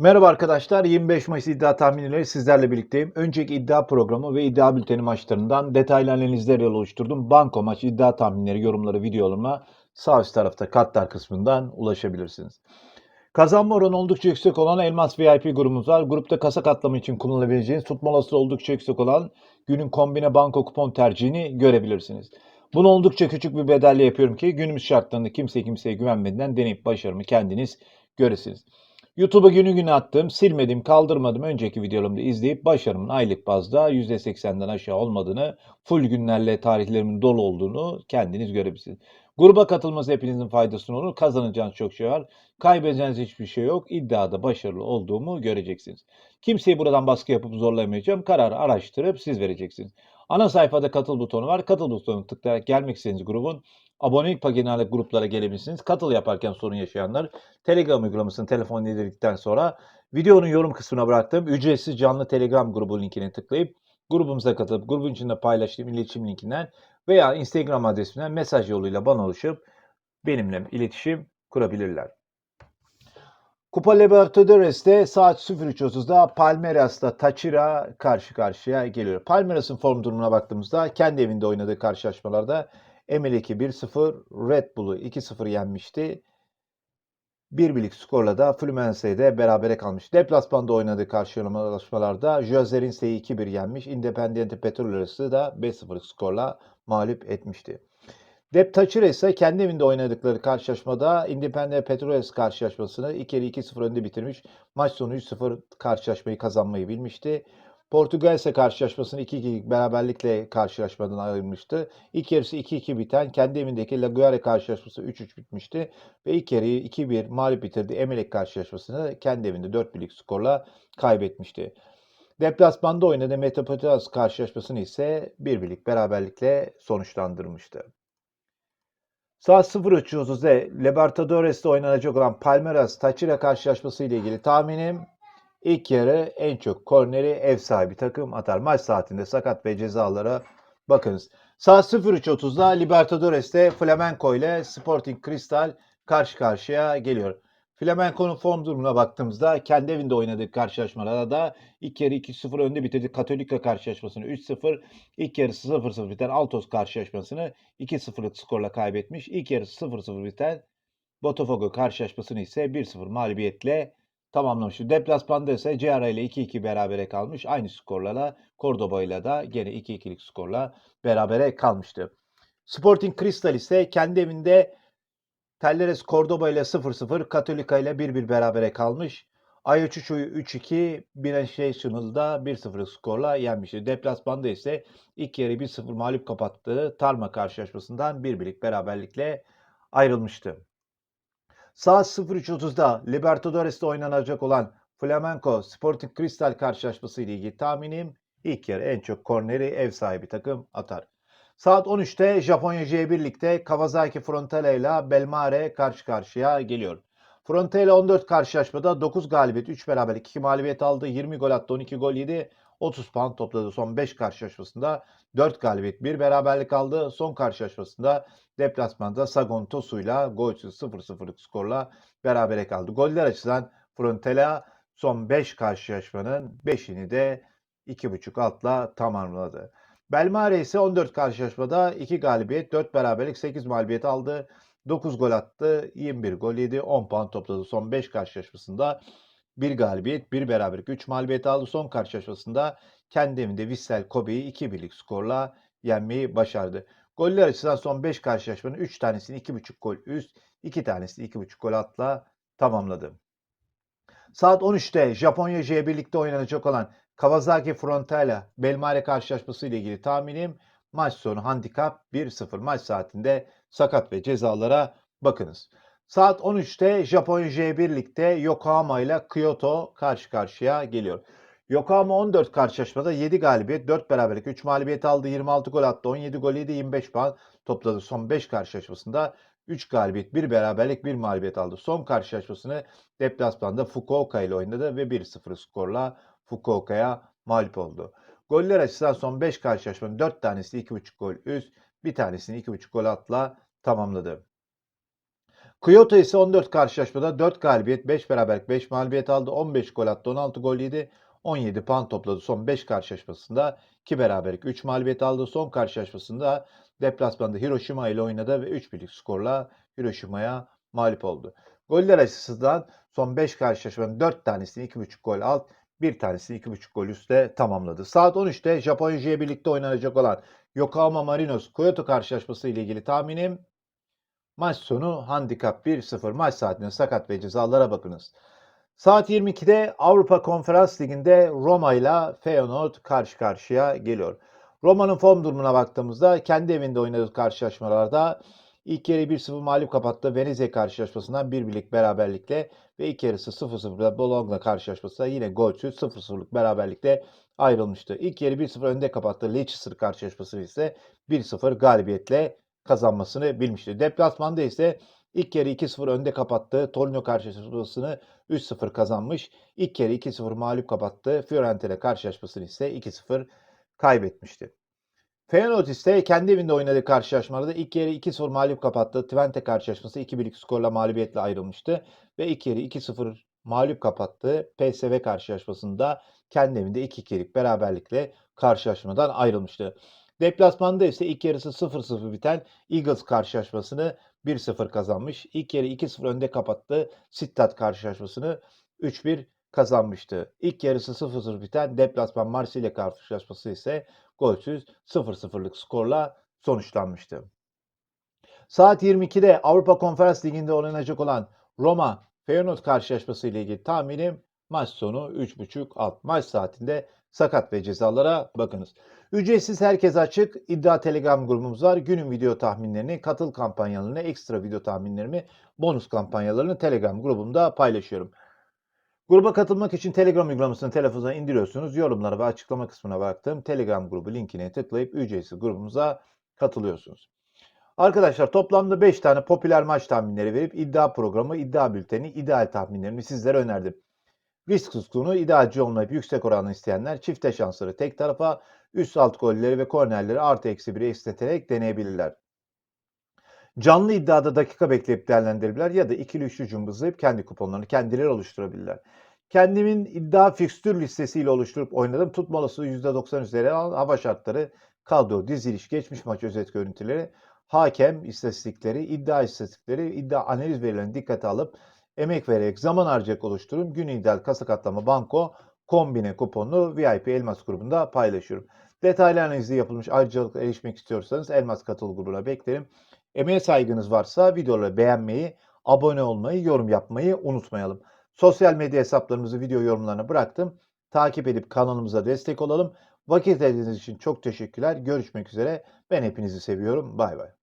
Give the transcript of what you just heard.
Merhaba arkadaşlar. 25 Mayıs iddia tahminleri sizlerle birlikteyim. Önceki iddia programı ve iddia bülteni maçlarından detaylı analizler oluşturdum. Banko maç iddia tahminleri, yorumları, videolarıma sağ üst tarafta kartlar kısmından ulaşabilirsiniz. Kazanma oranı oldukça yüksek olan Elmas VIP grubumuz var. Grupta kasa katlama için kullanılabileceğiniz tutma olasılığı oldukça yüksek olan günün kombine banko kupon tercihini görebilirsiniz. Bunu oldukça küçük bir bedelle yapıyorum ki günümüz şartlarında kimse kimseye güvenmeden deneyip başarımı kendiniz göresiniz. YouTube'a günü günü attım, silmedim, kaldırmadım önceki videolarımda izleyip başarımın aylık bazda %80'den aşağı olmadığını, full günlerle tarihlerimin dolu olduğunu kendiniz görebilirsiniz. Gruba katılması hepinizin faydasına olur. Kazanacağınız çok şey var. Kaybedeceğiniz hiçbir şey yok. İddiada başarılı olduğumu göreceksiniz. Kimseyi buradan baskı yapıp zorlamayacağım. Kararı araştırıp siz vereceksiniz. Ana sayfada katıl butonu var. Katıl butonuna tıklayarak gelmek istediğiniz grubun abonelik paketine alıp gruplara gelebilirsiniz. Katıl yaparken sorun yaşayanlar Telegram uygulamasını telefon indirdikten sonra videonun yorum kısmına bıraktığım ücretsiz canlı Telegram grubu linkine tıklayıp grubumuza katılıp grubun içinde paylaştığım iletişim linkinden veya Instagram adresinden mesaj yoluyla bana ulaşıp benimle iletişim kurabilirler. Kupa Libertadores'te saat 03.30'da Palmeiras'ta Tachira karşı karşıya geliyor. Palmeiras'ın form durumuna baktığımızda kendi evinde oynadığı karşılaşmalarda Emelek'i 1-0, Red Bull'u 2-0 yenmişti. Bir birlik skorla da Fluminense'de berabere kalmış. Deplasmanda oynadığı karşılaşmalarda Juazeirense'yi 2-1 yenmiş. Independiente Petroles'i da 5-0 skorla mağlup etmişti. Dep Tachira ise kendi evinde oynadıkları karşılaşmada Independiente Petroles karşılaşmasını 2 2-0 önde bitirmiş. Maç sonu 3-0 karşılaşmayı kazanmayı bilmişti. Portugal ise karşılaşmasını 2-2 beraberlikle karşılaşmadan ayrılmıştı. İlk yarısı 2-2 biten kendi evindeki Laguare karşılaşması 3-3 bitmişti. Ve ilk yarıyı 2-1 mağlup bitirdi. Emelek karşılaşmasını kendi evinde 4-1'lik skorla kaybetmişti. Deplasmanda oynadığı Metropolitanos karşılaşmasını ise 1-1'lik beraberlikle sonuçlandırmıştı. Saat 03.30'da Libertadores'te oynanacak olan Palmeiras Tachira karşılaşması ile ilgili tahminim ilk yarı en çok korneri ev sahibi takım atar. Maç saatinde sakat ve cezalara bakınız. Saat 03.30'da Libertadores'te Flamenco ile Sporting Cristal karşı karşıya geliyor. Flamenco'nun form durumuna baktığımızda kendi evinde oynadığı karşılaşmalarda da ilk yarı 2-0 önde bitirdi. Katolika karşılaşmasını 3-0, ilk yarısı 0-0 biten Altos karşılaşmasını 2-0'lık skorla kaybetmiş. İlk yarısı 0-0 biten Botafogo karşılaşmasını ise 1-0 mağlubiyetle tamamlamıştı. Deplasmanda ise Ceara ile 2-2 berabere kalmış. Aynı skorlarla Cordoba ile de gene 2-2'lik skorla berabere kalmıştı. Sporting Cristal ise kendi evinde Talleres Cordoba ile 0-0, Katolika ile 1-1 berabere kalmış. Ayaçuçu'yu 3-2, Binational'da 1-0 skorla yenmişti. Deplasmanda ise ilk yarı 1-0 mağlup kapattığı Tarma karşılaşmasından 1-1'lik beraberlikle ayrılmıştı. Saat 03.30'da Libertadores'te oynanacak olan Flamenco Sporting Cristal karşılaşması ile ilgili tahminim ilk yarı en çok korneri ev sahibi takım atar. Saat 13'te Japonya J1 Lig'de Kawasaki Frontale ile Belmare karşı karşıya geliyor. Frontale 14 karşılaşmada 9 galibiyet, 3 beraberlik, 2 mağlubiyet aldı. 20 gol attı, 12 gol yedi. 30 puan topladı son 5 karşılaşmasında. 4 galibiyet, 1 beraberlik aldı. Son karşılaşmasında deplasmanda Sagon Tosu'yla golsüz 0-0'lık skorla berabere kaldı. Goller açısından Frontale son 5 karşılaşmanın 5'ini de 2.5 altla tamamladı. Belmare ise 14 karşılaşmada 2 galibiyet, 4 beraberlik, 8 mağlubiyet aldı. 9 gol attı, 21 gol yedi, 10 puan topladı. Son 5 karşılaşmasında 1 galibiyet, 1 beraberlik, 3 mağlubiyet aldı. Son karşılaşmasında kendi evinde Vissel Kobe'yi 2-1'lik skorla yenmeyi başardı. Goller açısından son 5 karşılaşmanın 3 tanesini 2.5 gol üst, 2 tanesini 2.5 gol atla tamamladı. Saat 13'te Japonya J1 Lig'de oynanacak olan Kawasaki Frontale Belmare karşılaşması ile ilgili tahminim maç sonu handikap 1-0 maç saatinde sakat ve cezalara bakınız. Saat 13'te Japonya J1 Lig'de Yokohama ile Kyoto karşı karşıya geliyor. Yokohama 14 karşılaşmada 7 galibiyet, 4 beraberlik, 3 mağlubiyet aldı, 26 gol attı, 17 gol yedi, 25 puan topladı son 5 karşılaşmasında. 3 galibiyet, 1 beraberlik, 1 mağlubiyet aldı. Son karşılaşmasını deplasmanda Fukuoka ile oynadı ve 1-0 skorla Fukuoka'ya mağlup oldu. Goller açısından son 5 karşılaşmanın 4 tanesi 2.5 gol üst, bir tanesini 2.5 gol atla tamamladı. Kyoto ise 14 karşılaşmada 4 galibiyet, 5 beraberlik, 5 mağlubiyet aldı. 15 gol attı, 16 gol yedi. 17 puan topladı son 5 karşılaşmasında. 2 beraberlik, 3 mağlubiyet aldı. Son karşılaşmasında deplasmanda Hiroşima ile oynadı ve 3 birlik skorla Hiroşima'ya mağlup oldu. Goller açısından son 5 karşılaşmanın 4 tanesini 2.5 gol alt, bir tanesini 2.5 gol üstte tamamladı. Saat 13'te Japonya birlikte oynanacak olan Yokohama Marinos Kyoto karşılaşması ile ilgili tahminim maç sonu handikap 1-0 maç saatinde sakat ve cezalara bakınız. Saat 22'de Avrupa Konferans Ligi'nde Roma ile Feyenoord karşı karşıya geliyor. Roma'nın form durumuna baktığımızda kendi evinde oynadığı karşılaşmalarda ilk yarı 1-0 mağlup kapattı. Venezia karşılaşmasından bir birlik beraberlikle ve ilk yarısı 0-0'da Bologna karşılaşmasında yine golsüz 0-0'lık beraberlikle ayrılmıştı. İlk yarı 1-0 önde kapattı. Leicester karşılaşması ise 1-0 galibiyetle kazanmasını bilmişti. Deplasmanda ise ilk yarı 2-0 önde kapattığı Torino karşılaşmasını 3-0 kazanmış. İlk yarı 2-0 mağlup kapattı. Fiorentina karşılaşmasını ise 2-0 kaybetmişti. Feyenoord ise kendi evinde oynadığı karşılaşmalarda ilk yarı 2-0 mağlup kapattı. Twente karşılaşması 2-1'lik skorla mağlubiyetle ayrılmıştı. Ve ilk yarı 2-0 mağlup kapattığı PSV karşılaşmasında kendi evinde 2-2'lik beraberlikle karşılaşmadan ayrılmıştı. Deplasmanda ise ilk yarısı 0-0 biten Eagles karşılaşmasını 1-0 kazanmış. İlk yarı 2-0 önde kapattı. Sittat karşılaşmasını 3-1 kazanmıştı. İlk yarısı 0-0 biten deplasman Marsilya karşılaşması ise golsüz 0-0'lık skorla sonuçlanmıştı. Saat 22'de Avrupa Konferans Ligi'nde oynanacak olan Roma Feyenoord karşılaşması ile ilgili tahminim maç sonu 3.5 alt maç saatinde sakat ve cezalara bakınız. Ücretsiz herkes açık iddia telegram grubumuz var. Günün video tahminlerini, katıl kampanyalarını, ekstra video tahminlerimi, bonus kampanyalarını telegram grubumda paylaşıyorum. Gruba katılmak için Telegram uygulamasını telefonunuza indiriyorsunuz. Yorumlara ve açıklama kısmına bıraktığım Telegram grubu linkine tıklayıp ücretsiz grubumuza katılıyorsunuz. Arkadaşlar toplamda 5 tane popüler maç tahminleri verip iddia programı, iddia bülteni, ideal tahminlerimi sizlere önerdim. Risk tutkunu, idealci olmayıp yüksek oranı isteyenler çifte şansları tek tarafa, üst alt golleri ve kornerleri artı eksi 1'e esneterek deneyebilirler. Canlı iddiada dakika bekleyip değerlendirebilirler ya da ikili üçlü cımbızlayıp kendi kuponlarını kendileri oluşturabilirler. Kendimin iddia fikstür listesiyle oluşturup oynadım. Tutma olasılığı %90 üzeri. Hava şartları, kadro, diziliş, geçmiş maç özet görüntüleri, hakem istatistikleri, iddia istatistikleri, iddia analiz verilerini dikkate alıp emek vererek zaman harcayarak oluştururum. Gün ideal kasa katlama banko kombine kuponlu VIP Elmas grubunda paylaşıyorum. Detaylı analizi yapılmış ayrıcalıkla erişmek istiyorsanız Elmas katıl grubuna beklerim. Emeğe saygınız varsa videoları beğenmeyi, abone olmayı, yorum yapmayı unutmayalım. Sosyal medya hesaplarımızı video yorumlarına bıraktım. Takip edip kanalımıza destek olalım. Vakit ayırdığınız için çok teşekkürler. Görüşmek üzere. Ben hepinizi seviyorum. Bay bay.